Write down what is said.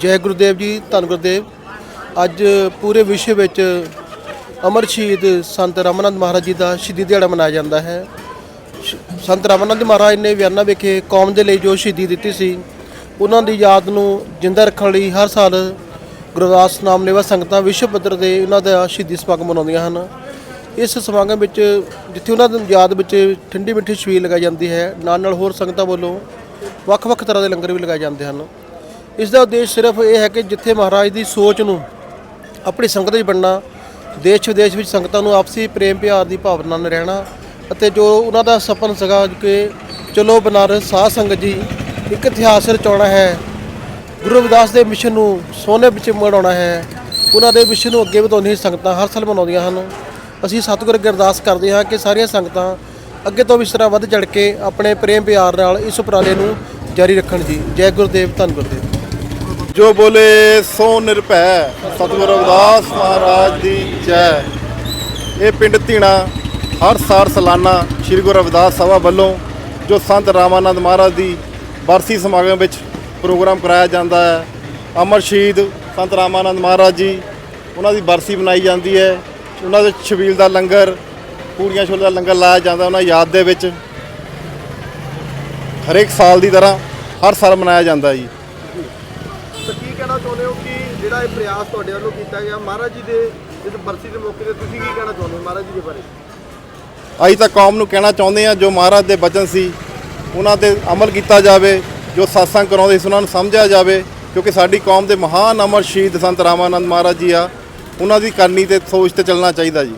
ਜੈ ਗੁਰਦੇਵ ਜੀ, ਧੰਨ ਗੁਰਦੇਵ। ਅੱਜ ਪੂਰੇ ਵਿਸ਼ਵ ਵਿੱਚ ਅਮਰ ਸ਼ਹੀਦ ਸੰਤ ਰਾਮਨੰਦ ਮਹਾਰਾਜ ਜੀ ਦਾ ਸ਼ਹੀਦੀ ਦਿਹਾੜਾ ਮਨਾਇਆ ਜਾਂਦਾ ਹੈ। ਸ਼- ਸੰਤ ਰਾਮਨੰਦ ਮਹਾਰਾਜ ਨੇ ਵਿਆਨਾ ਵਿਖੇ ਕੌਮ ਦੇ ਲਈ ਜੋ ਸ਼ਹੀਦੀ ਦਿੱਤੀ ਸੀ, ਉਹਨਾਂ ਦੀ ਯਾਦ ਨੂੰ ਜਿੰਦਾ ਰੱਖਣ ਲਈ ਹਰ ਸਾਲ ਗੁਰਦਾਸ ਨਾਮ ਲੇਵਾ ਸੰਗਤਾਂ ਵਿਸ਼ਵ ਪੱਧਰ ਤੇ ਉਹਨਾਂ ਦਾ ਸ਼ਹੀਦੀ ਸਮਾਗਮ ਮਨਾਉਂਦੀਆਂ ਹਨ। ਇਸ ਸਮਾਗਮ ਵਿੱਚ ਜਿੱਥੇ ਉਹਨਾਂ ਦੀ ਯਾਦ ਵਿੱਚ ਠੰਡੀ ਮਿੱਠੀ ਛਬੀਲ ਲਗਾਈ ਜਾਂਦੀ ਹੈ ਨਾਲ ਨਾਲ ਹੋਰ ਸੰਗਤਾਂ ਵੱਲੋਂ ਵੱਖ-ਵੱਖ ਤਰ੍ਹਾਂ ਦੇ ਲੰਗਰ ਵੀ ਲਗਾਏ ਜਾਂਦੇ ਹਨ। ਇਸ ਦਾ ਉਦੇਸ਼ ਸਿਰਫ ਇਹ ਹੈ ਕਿ ਜਿੱਥੇ ਮਹਾਰਾਜ ਦੀ ਸੋਚ ਨੂੰ ਆਪਣੀ ਸੰਗਤ ਵਿੱਚ ਬਣਨਾ, ਦੇਸ਼ ਵਿਦੇਸ਼ ਵਿੱਚ ਸੰਗਤਾਂ ਨੂੰ ਆਪਸੀ ਪ੍ਰੇਮ ਪਿਆਰ ਦੀ ਭਾਵਨਾ ਨਾਲ ਰਹਿਣਾ ਅਤੇ ਜੋ ਉਹਨਾਂ ਦਾ ਸੁਪਨ ਸੀਗਾ ਕਿ ਚਲੋ ਬਨਾਰਸ ਸਾਧ ਸੰਗਤ ਜੀ, ਇੱਕ ਇਤਿਹਾਸ ਰਚਾਉਣਾ ਹੈ, ਗੁਰੂ ਰਵਿਦਾਸ ਦੇ ਮਿਸ਼ਨ ਨੂੰ ਸੋਨੇ ਵਿੱਚ ਮੜਾਉਣਾ ਹੈ, ਉਹਨਾਂ ਦੇ ਮਿਸ਼ਨ ਨੂੰ ਅੱਗੇ ਵਧਾਉਂਦੀਆਂ ਸੰਗਤਾਂ ਹਰ ਸਾਲ ਮਨਾਉਂਦੀਆਂ ਹਨ। ਅਸੀਂ ਸਤਿਗੁਰ ਅੱਗੇ ਅਰਦਾਸ ਕਰਦੇ ਹਾਂ ਕਿ ਸਾਰੀਆਂ ਸੰਗਤਾਂ ਅੱਗੇ ਤੋਂ ਵੀ ਇਸ ਤਰ੍ਹਾਂ ਵੱਧ ਚੜ ਕੇ ਆਪਣੇ ਪ੍ਰੇਮ ਪਿਆਰ ਨਾਲ ਇਸ ਉਪਰਾਲੇ ਨੂੰ ਜਾਰੀ ਰੱਖਣ ਜੀ। ਜੈ ਗੁਰਦੇਵ, ਧੰਨ ਗੁਰਦੇਵ। ਜੋ ਬੋਲੇ ਸੋ ਨਿਰਭੈ, ਸਤਿਗੁਰੂ ਰਵਿਦਾਸ ਮਹਾਰਾਜ ਦੀ ਜੈ। ਇਹ ਪਿੰਡ ਧੀਣਾ, ਹਰ ਸਾਲ ਸਾਲਾਨਾ ਸ੍ਰੀ ਗੁਰੂ ਰਵਿਦਾਸ ਸਭਾ ਵੱਲੋਂ ਜੋ ਸੰਤ ਰਾਮਾਨੰਦ ਮਹਾਰਾਜ ਦੀ ਬਰਸੀ ਸਮਾਗਮ ਵਿੱਚ ਪ੍ਰੋਗਰਾਮ ਕਰਾਇਆ ਜਾਂਦਾ ਹੈ, ਅਮਰ ਸ਼ਹੀਦ ਸੰਤ ਰਾਮਾਨੰਦ ਮਹਾਰਾਜ ਜੀ, ਉਹਨਾਂ ਦੀ ਬਰਸੀ ਮਨਾਈ ਜਾਂਦੀ ਹੈ। ਉਹਨਾਂ ਦੇ ਛਬੀਲ ਦਾ ਲੰਗਰ ਪੂਰੀਆਂ ਛੋਲੇ ਦਾ ਲੰਗਰ ਲਾਇਆ ਜਾਂਦਾ ਉਹਨਾਂ ਯਾਦ ਦੇ ਵਿੱਚ। ਹਰੇਕ ਸਾਲ ਦੀ ਤਰ੍ਹਾਂ ਹਰ ਸਾਲ ਮਨਾਇਆ ਜਾਂਦਾ ਜੀ ਤਾਂ ਕੀ ਕਹਿਣਾ ਚਾਹੁੰਦੇ ਹੋ ਕਿ ਜਿਹੜਾ ਇਹ ਪ੍ਰਯਾਸ ਤੁਹਾਡੇ ਵੱਲੋਂ ਕੀਤਾ ਗਿਆ, ਮਹਾਰਾਜ ਜੀ ਦੇ ਇਸ ਬਰਸੀ ਦੇ ਮੌਕੇ ਤੇ ਤੁਸੀਂ ਕੀ ਕਹਿਣਾ ਚਾਹੁੰਦੇ ਹੋ ਮਹਾਰਾਜ ਜੀ ਦੇ ਬਾਰੇ? ਅਸੀਂ ਤਾਂ ਕੌਮ ਨੂੰ ਕਹਿਣਾ ਚਾਹੁੰਦੇ ਹਾਂ, ਜੋ ਮਹਾਰਾਜ ਦੇ ਬਚਨ ਸੀ, ਉਹਨਾਂ ਤੇ ਅਮਲ ਕੀਤਾ ਜਾਵੇ, ਜੋ satsang ਕਰਾਉਂਦੇ ਸੀ, ਉਹਨਾਂ ਨੂੰ ਸਮਝਿਆ ਜਾਵੇ, ਕਿਉਂਕਿ ਸਾਡੀ ਕੌਮ ਦੇ ਮਹਾਨ ਅਮਰ ਸ਼ਹੀਦ ਸੰਤ ਰਾਮਾਨੰਦ ਮਹਾਰਾਜ ਜੀ ਆ, ਉਹਨਾਂ ਦੀ ਕਰਨੀ ਤੇ ਸੋਚ ਤੇ ਚੱਲਣਾ ਚਾਹੀਦਾ ਜੀ।